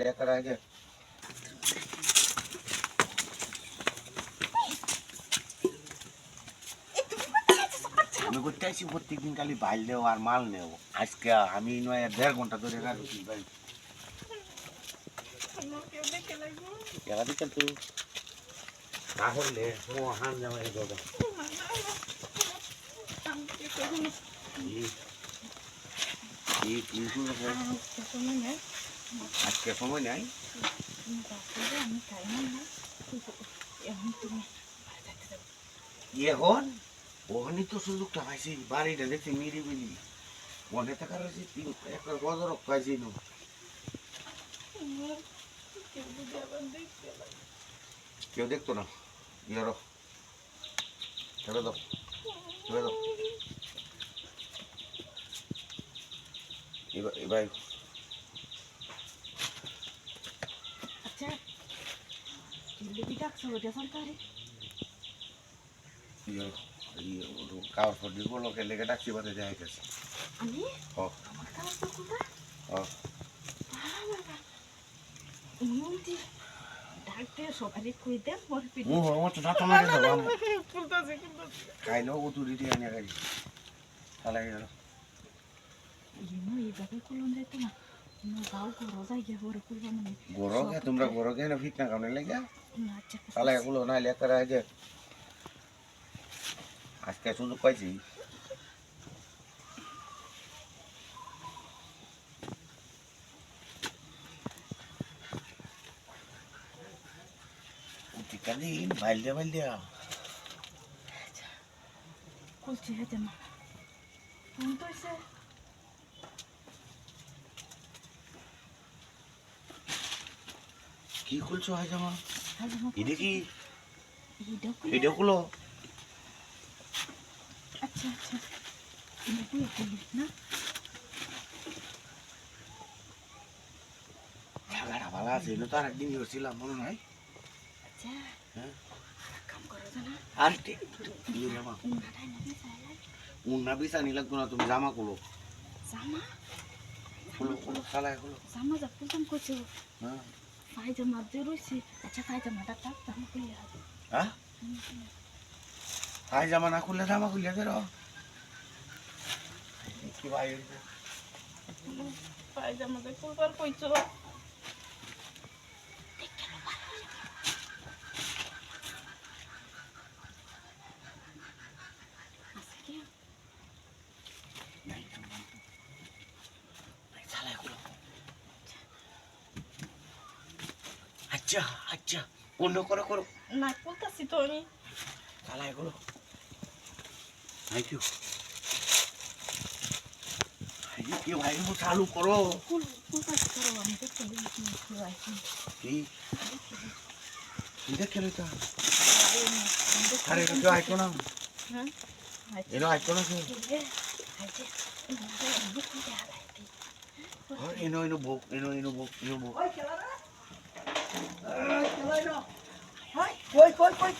দেখার আগে আমি করতে আসি প্রত্যেকদিন খালি বাইল দেও আর মাল নেও আজকে আমি নয় দেড় ঘণ্টা ধরে রাখছি ভাই একা দিচ্ছেন তো তাহলে ও হান জামাই দাদা কি কি কি আজকে সময় নাই। এখন ওখানে তো সুযোগটা পাইছি, বাড়িটা দেখছি মিরি মিলি মনে থাকার আছে তিন একটা গজর পাইছি না? কেউ এবার আচ্ছা জিলিপি ডাকছো ওটা সরকারি ইয়ারো কাগজ পত্রগুলো লেগে ডাকছি বাদে দেখা গেছে আমি ও আমার কাজ তো কোথায় ও মুন্তি ডাকতে সবারই কই দেন মোর পিঠে মুহ আমার তো দাঁত মারে দাও কুলতাছে কুলতাছে খাইলেও উতুরি দিয়ে আনিয়া খাই তাহলে গেল এইভাবে কুলন যাইতো না তোমরা ফিট না কামনে লেগে? না আচ্ছা তাহলে এগুলো না লেখার আগে আজকে সুযোগ পাইছি দিন বাইল দিয়া বাইল দিয়া কুলছি হেতে মা ফোন তো এসে কি খুলছো আজ আমার আজ আমার এটা কি? এটা খুলো আচ্ছা আচ্ছা। না? জায়গাটা ভালো আছে তো আর একদিন গেছিলাম মনে নাই? আচ্ছা। হ্যাঁ? আর জামা। উন্না বিছা নিলাগ না তুমি জামা যা কুলতাম করছ হ্যাঁ। পায়জামা যে রয়েছে আচ্ছা পায়জামাটা তাক জামা খুলে হ্যাঁ হাই জামা না খুললে জামা খুলে বেরো কি ভাই পায়জামাটা খুলবার কইছো আচ্ছা আচ্ছা অন্য করো করো না খুলতাছি তো আমি চালাই করো থ্যাংক ইউ কি ভাই মো চালু করো কি দেখে আরে না হ্যাঁ এটা আইতো না এনো এনো বুক এনো এনো বুক এনো বুক কই কই কই?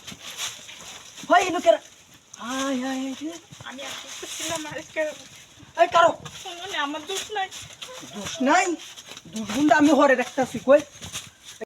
হয় ইনু কেরা? আয় আয় আমি ছিলাম এই কারও? আমার দোষ নাই। দোষ নাই? দোষ গুন্ডা আমি হরে রাখতাছি কই?